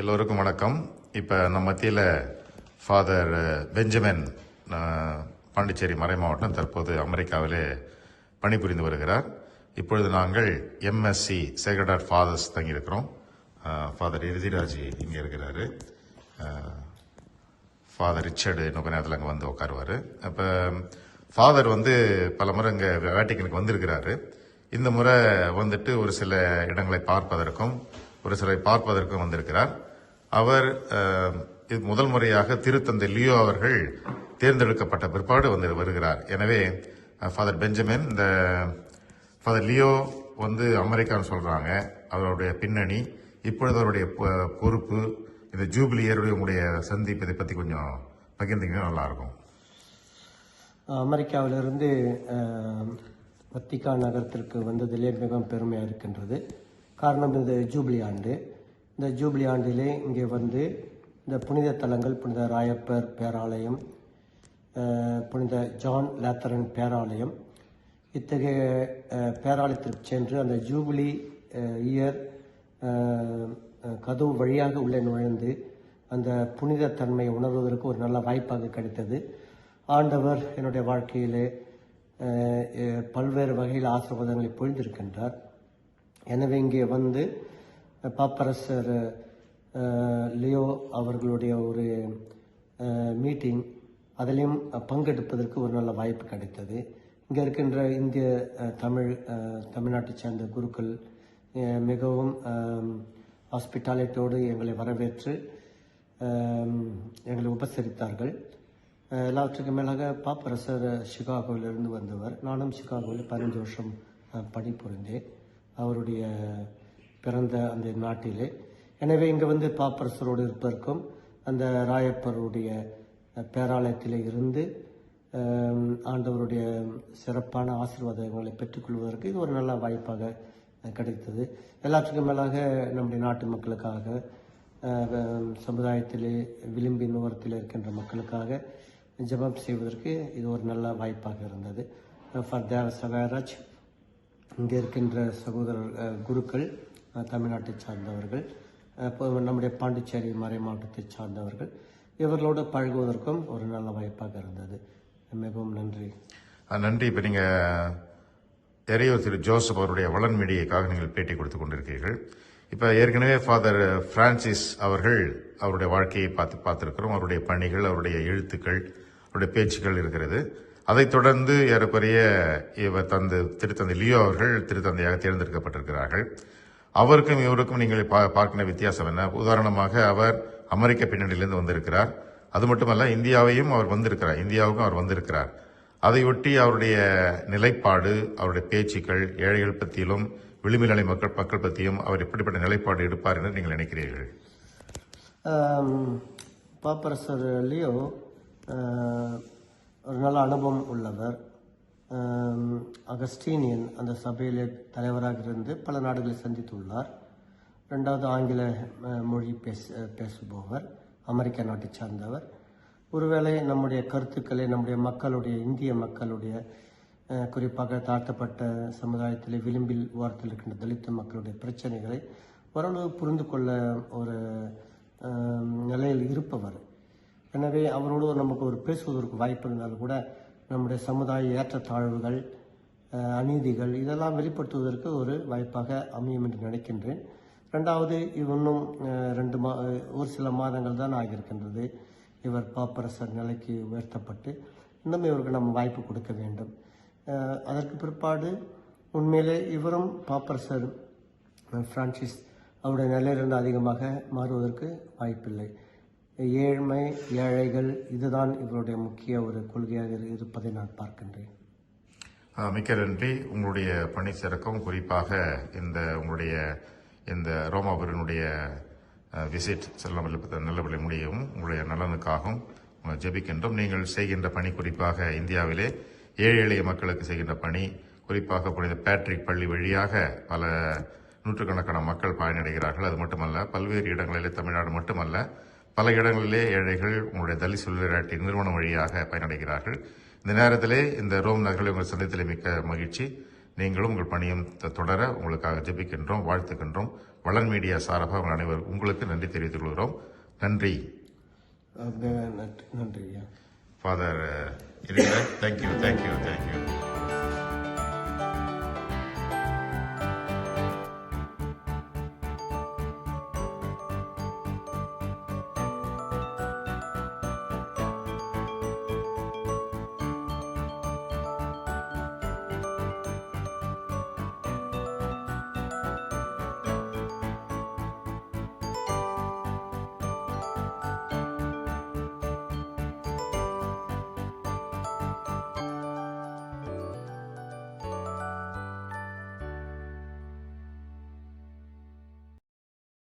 எல்லோருக்கும் வணக்கம். இப்போ நம்ம மத்தியில் ஃபாதர் பெஞ்சமின் பாண்டிச்சேரி மறை மாவட்டம் தற்போது அமெரிக்காவிலே பணிபுரிந்து வருகிறார். இப்பொழுது நாங்கள் எம்எஸ்சி சேக்ரட் ஃபாதர்ஸ் தங்கியிருக்கிறோம். ஃபாதர் இறுதிராஜ் இங்கே இருக்கிறாரு. ஃபாதர் ரிச்சர்டு இன்னும் கொஞ்ச நேரத்தில் அங்கே வந்து உட்காருவார் இப்போ ஃபாதர் வந்து பல முறை இங்கே வேட்டிக்கனுக்கு வந்திருக்கிறாரு. இந்த முறை வந்துட்டு ஒரு சில இடங்களை பார்ப்பதற்கும் ஒரு சிலரை பார்ப்பதற்கும் வந்திருக்கிறார். அவர் இது முதல் முறையாக திருத்தந்தை லியோ அவர்கள் தேர்ந்தெடுக்கப்பட்ட பிற்பாடு வந்து வருகிறார். எனவே ஃபாதர் பெஞ்சமின் இந்த ஃபாதர் லியோ வந்து அமெரிக்கான்னு சொல்கிறாங்க அவருடைய பின்னணி இப்பொழுது அவருடைய பொ- பொறுப்பு இந்த ஜூபிலி இயருடைய உங்களுடைய சந்திப்பு இதை பற்றி கொஞ்சம் பகிர்ந்தீங்கன்னா நல்லாயிருக்கும். அமெரிக்காவிலிருந்து வத்திகா நகரத்திற்கு வந்ததிலே மிகவும் பெருமையாக இருக்கின்றது. காரணம் இந்த ஜூப்ளி ஆண்டு. இந்த ஜூப்ளி ஆண்டிலே இங்கே வந்து இந்த புனித தலங்கள் புனித ராயப்பர் பேராலயம் புனித ஜான் லேத்தரன் பேராலயம் இத்தகைய பேராலயத்திற்கு சென்று அந்த ஜூபிலி இயர் கதவு வழியாக உள்ளே நுழைந்து அந்த புனித தன்மையை உணர்வதற்கு ஒரு நல்ல வாய்ப்பாக கிடைத்தது. ஆண்டவர் என்னுடைய வாழ்க்கையிலே பல்வேறு வகையில் ஆசீர்வாதங்களை பொழிந்திருக்கின்றார். எனவே இங்கே வந்து பாப்பரசர் லியோ அவர்களுடைய ஒரு மீட்டிங் அதிலையும் பங்கெடுப்பதற்கு ஒரு நல்ல வாய்ப்பு கிடைத்தது. இங்கே இருக்கின்ற இந்திய தமிழ் தமிழ்நாட்டை சேர்ந்த குருக்கள் மிகவும் ஹாஸ்பிட்டாலிட்டியோடு எங்களை வரவேற்று எங்களை உபசரித்தார்கள். எல்லாவற்றுக்கும் மேலாக பாப்பரசர் சிகாகோவிலிருந்து வந்தவர். நானும் சிகாகோவில் பதினஞ்சு வருஷம் பணி பணிபுரிந்தேன் அவருடைய பிறந்த அந்த நாட்டிலே. எனவே இங்கே வந்து பாப்பரசரோடு இருப்பதற்கும் அந்த ராயப்பருடைய பேராலயத்தில் பேராலயத்திலே இருந்து ஆண்டவருடைய சிறப்பான ஆசீர்வாதங்களை பெற்றுக்கொள்வதற்கு இது ஒரு நல்ல வாய்ப்பாக கிடைத்தது. எல்லாத்துக்கும் மேலாக நம்முடைய நாட்டு மக்களுக்காக சமுதாயத்திலே விளிம்பின் ஓரத்தில் இருக்கின்ற மக்களுக்காக ஜெபம் செய்வதற்கு இது ஒரு நல்ல வாய்ப்பாக இருந்தது. ஃபார் தேவ சவேராஜ் இங்கே இருக்கின்ற சகோதரர் குருக்கள் தமிழ்நாட்டை சார்ந்தவர்கள் நம்முடைய பாண்டிச்சேரி மறை மாவட்டத்தை சார்ந்தவர்கள் இவர்களோடு பழகுவதற்கும் ஒரு நல்ல வாய்ப்பாக இருந்தது. மிகவும் நன்றி. நன்றி. இப்போ நீங்கள் எறையூர் திரு ஜோசப் அவருடைய வளன் மீடியைக்காக நீங்கள் பேட்டி கொடுத்து கொண்டிருக்கிறீர்கள். இப்போ ஏற்கனவே ஃபாதர் பிரான்சிஸ் அவர்கள் அவருடைய வாழ்க்கையை பார்த்து பார்த்திருக்கிறோம். அவருடைய பணிகள் அவருடைய எழுத்துக்கள் அவருடைய பேச்சுக்கள் இருக்கிறது. அதைத் தொடர்ந்து ஏறக்குறைய இவர் தந்து திருத்தந்தை லியோ அவர்கள் திருத்தந்தையாக தேர்ந்தெடுக்கப்பட்டிருக்கிறார்கள். அவருக்கும் இவருக்கும் நீங்கள் பா- பார்க்கிற வித்தியாசம் என்ன? உதாரணமாக அவர் அமெரிக்க பின்னணியிலிருந்து வந்திருக்கிறார். அது மட்டுமல்ல இந்தியாவையும் அவர் வந்திருக்கிறார். இந்தியாவுக்கும் அவர் வந்திருக்கிறார். அதையொட்டி அவருடைய நிலைப்பாடு அவருடைய பேச்சுக்கள் ஏழைகள் பற்றியிலும் விளிமிநிலை மக்கள் மக்கள் பற்றியும் அவர் எப்படிப்பட்ட நிலைப்பாடு எடுப்பார் என்று நீங்கள் நினைக்கிறீர்கள்? பாப்பரசர் லியோ ஒரு நல்ல அனுபவம் உள்ளவர். அகஸ்டீனியன் அந்த சபையில் தலைவராக இருந்து பல நாடுகளை சந்தித்துள்ளார். ரெண்டாவது ஆங்கில மொழி பேச பேசுபவர் அமெரிக்க நாட்டை சார்ந்தவர். ஒருவேளை நம்முடைய கருத்துக்களை நம்முடைய மக்களுடைய இந்திய மக்களுடைய குறிப்பாக தாழ்த்தப்பட்ட சமுதாயத்தில் விளிம்பில் ஓரத்தில் இருக்கின்ற தலித்து மக்களுடைய பிரச்சனைகளை ஓரளவு புரிந்து கொள்ள ஒரு நிலையில் இருப்பவர். எனவே அவரோடு நமக்கு ஒரு பேசுவதற்கு வாய்ப்பு இருந்தாலும் கூட நம்முடைய சமுதாய ஏற்றத்தாழ்வுகள் அநீதிகள் இதெல்லாம் வெளிப்படுத்துவதற்கு ஒரு வாய்ப்பாக அமையும் என்று நினைக்கின்றேன். ரெண்டாவது இவ் இன்னும் ரெண்டு மா ஒரு சில மாதங்கள் தான் ஆகியிருக்கின்றது. இவர் பாப்பரசர் நிலைக்கு உயர்த்தப்பட்டு இன்னும் இவருக்கு நம்ம வாய்ப்பு கொடுக்க வேண்டும். அதற்கு பிற்பாடு உண்மையிலே இவரும் பாப்பரசர் பிரான்சிஸ் அவருடைய நிலையிலிருந்து அதிகமாக மாறுவதற்கு வாய்ப்பில்லை. ஏழ்மை ஏழைகள் இதுதான் இவருடைய முக்கிய ஒரு கொள்கையாக இருப்பதை நான் பார்க்கின்றேன். மிக்க நன்றி. உங்களுடைய பணி சிறக்கும். குறிப்பாக இந்த உங்களுடைய இந்த ரோமாபுரனுடைய விசிட் செல்ல நல்லபடி முடியவும் உங்களுடைய நலனுக்காகவும் ஜெபிக்கின்றோம். நீங்கள் செய்கின்ற பணி குறிப்பாக இந்தியாவிலே ஏழை எளிய மக்களுக்கு செய்கின்ற பணி குறிப்பாக புனித பேட்ரிக் பள்ளி வழியாக பல நூற்றுக்கணக்கான மக்கள் பயனடைகிறார்கள். அது மட்டுமல்ல பல்வேறு இடங்களிலே தமிழ்நாடு மட்டுமல்ல பல இடங்களிலே ஏழைகள் உங்களுடைய தலித் சொல்லிராட்டி நிறுவனம் வழியாக பயனடைகிறார்கள். இந்த நேரத்திலே இந்த ரோம் நகரில் உங்கள் சந்தித்திலே மிக்க மகிழ்ச்சி. நீங்களும் உங்கள் பணியும் தொடர உங்களுக்காக ஜெபிக்கின்றோம் வாழ்த்துக்கின்றோம். வளன் மீடியா சார்பாக உங்கள் அனைவர் உங்களுக்கு நன்றி தெரிவித்துக் கொள்கிறோம். நன்றி. நன்றி ஃபாதர் தேங்க்யூ தேங்க்யூ தேங்க்யூ